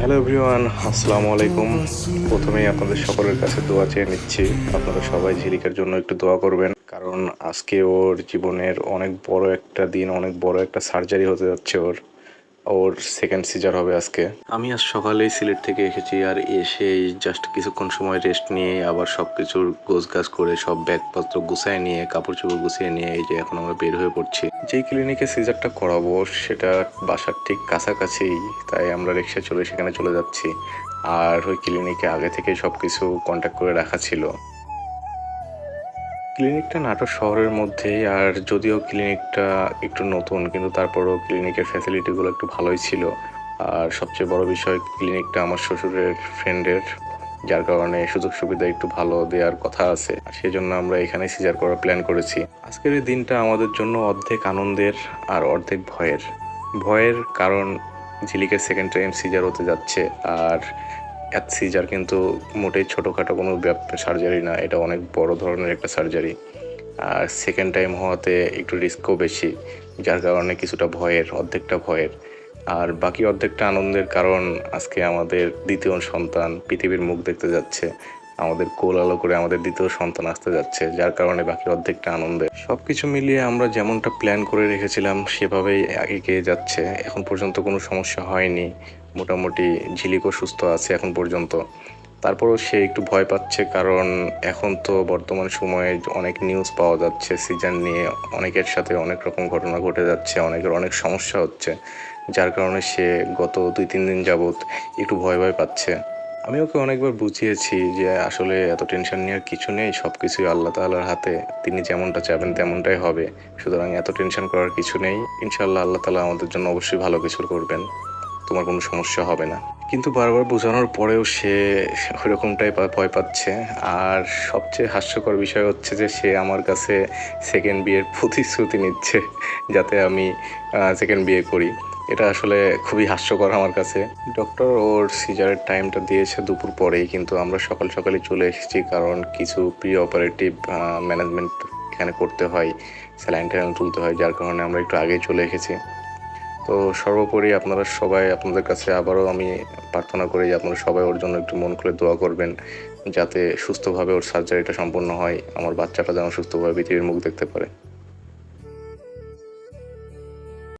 Hello everyone, আসসালামু আলাইকুম। প্রথমেই আপনাদের সকলের কাছে দোয়া চেয়ে নিচ্ছি, আপনারা সবাই ঝিলিকার জন্য একটু দোয়া করবেন। কারণ আজকে ওর জীবনের অনেক বড় একটা দিন, অনেক বড় একটা সার্জারি হতে যাচ্ছে ওর। ওর সেকেন্ড সিজার হবে আজকে। আমি আজ সকালেই সিলেট থেকে এসেছি আর এসে জাস্ট কিছুক্ষণ সময় রেস্ট নিয়ে আবার সব কিছুর গোছ গাছ করে সব ব্যাগপত্র গুছায় নিয়ে কাপড় চোপড় গুছিয়ে নিয়ে এই যে এখন আমরা বের হয়ে পড়ছি। যেই ক্লিনিকে সিজারটা করাবো, সেটা বাসার ঠিক কাছাকাছি, তাই আমরা রিক্সা চলে সেখানে চলে যাচ্ছি। আর ওই ক্লিনিকে আগে থেকে সব কিছু কন্ট্যাক্ট করে রাখা ছিল। ক্লিনিকটা নাটোর শহরের মধ্যেই, আর যদিও ক্লিনিকটা একটু নতুন, কিন্তু তারপরও ক্লিনিকের ফ্যাসিলিটিগুলো একটু ভালোই ছিল। আর সবচেয়ে বড় বিষয়, ক্লিনিকটা আমার শ্বশুরের ফ্রেন্ডের যার কারণে সুযোগ সুবিধা একটু ভালো দেওয়ার কথা আছে। সেই জন্য আমরা এখানে সিজার করার প্ল্যান করেছি। আজকের এই দিনটা আমাদের জন্য অর্ধেক আনন্দের আর অর্ধেক ভয়ের। ভয়ের কারণ, ঝিলিকের সেকেন্ড টাইম সিজার হতে যাচ্ছে। আর এত সিজার কিন্তু মোটেই ছোটোখাটো কোনো সার্জারি না, এটা অনেক বড় ধরনের একটা সার্জারি আর সেকেন্ড টাইম হওয়াতে একটু রিস্কও বেশি, যার কারণে কিছুটা ভয়ের, অর্ধেকটা ভয়ের। আর বাকি অর্ধেকটা আনন্দের কারণ আজকে আমাদের দ্বিতীয় সন্তান পৃথিবীর মুখ দেখতে যাচ্ছে, আমাদের কোল আলো করে আমাদের দ্বিতীয় সন্তান আসতে যাচ্ছে, যার কারণে বাকি অর্ধেকটা আনন্দে সব কিছু মিলিয়ে আমরা যেমনটা প্ল্যান করে রেখেছিলাম, সেভাবেই এগিয়ে যাচ্ছে। এখন পর্যন্ত কোনো সমস্যা হয়নি। মোটামুটি ঝিলিকও সুস্থ আছে এখন পর্যন্ত। তারপরও সে একটু ভয় পাচ্ছে কারণ এখন তো বর্তমান সময়ে অনেক নিউজ পাওয়া যাচ্ছে সিজন নিয়ে অনেকের সাথে অনেক রকম ঘটনা ঘটে যাচ্ছে, অনেকের অনেক সমস্যা হচ্ছে, যার কারণে সে গত দুই তিন দিন যাবৎ একটু ভয় ভয় পাচ্ছে। আমি ওকে অনেকবার বুঝিয়েছি যে আসলে এত টেনশন নেওয়ার কিছু নেই সব কিছুই আল্লাহ তাআলার হাতে, তিনি যেমনটা চাবেন তেমনটাই হবে। সুতরাং এত টেনশন করার কিছু নেই। ইনশাল্লাহ আল্লাহ তালা আমাদের জন্য অবশ্যই ভালো কিছু করবেন। তোমার কোনো সমস্যা হবে না। কিন্তু বারবার বোঝানোর পরেও সে ওইরকমটাই ভয় পাচ্ছে। আর সবচেয়ে হাস্যকর বিষয় হচ্ছে যে, সে আমার কাছে সেকেন্ড বিয়ের প্রতিশ্রুতি নিচ্ছে যাতে আমি সেকেন্ড বিয়ে করি। এটা আসলে খুবই হাস্যকর আমার কাছে। ডক্টর ওর সিজারের টাইমটা দিয়েছে দুপুর পরেই, কিন্তু আমরা সকাল সকালে চলে এসেছি কারণ কিছু প্রি অপারেটিভ ম্যানেজমেন্ট এখানে করতে হয় স্যালাইন ট্যালাইন তুলতে হয়, যার কারণে আমরা একটু আগেই চলে এসেছি। তো সর্বোপরি আপনারা সবাই আপনাদের কাছে আবারও আমি প্রার্থনা করি যে আপনারা সবাই ওর জন্য একটু মন খুলে দোয়া করবেন, যাতে সুস্থভাবে ওর সার্জারিটা সম্পন্ন হয়, আমার বাচ্চাটা যেন সুস্থভাবে পৃথিবীর মুখ দেখতে পারে।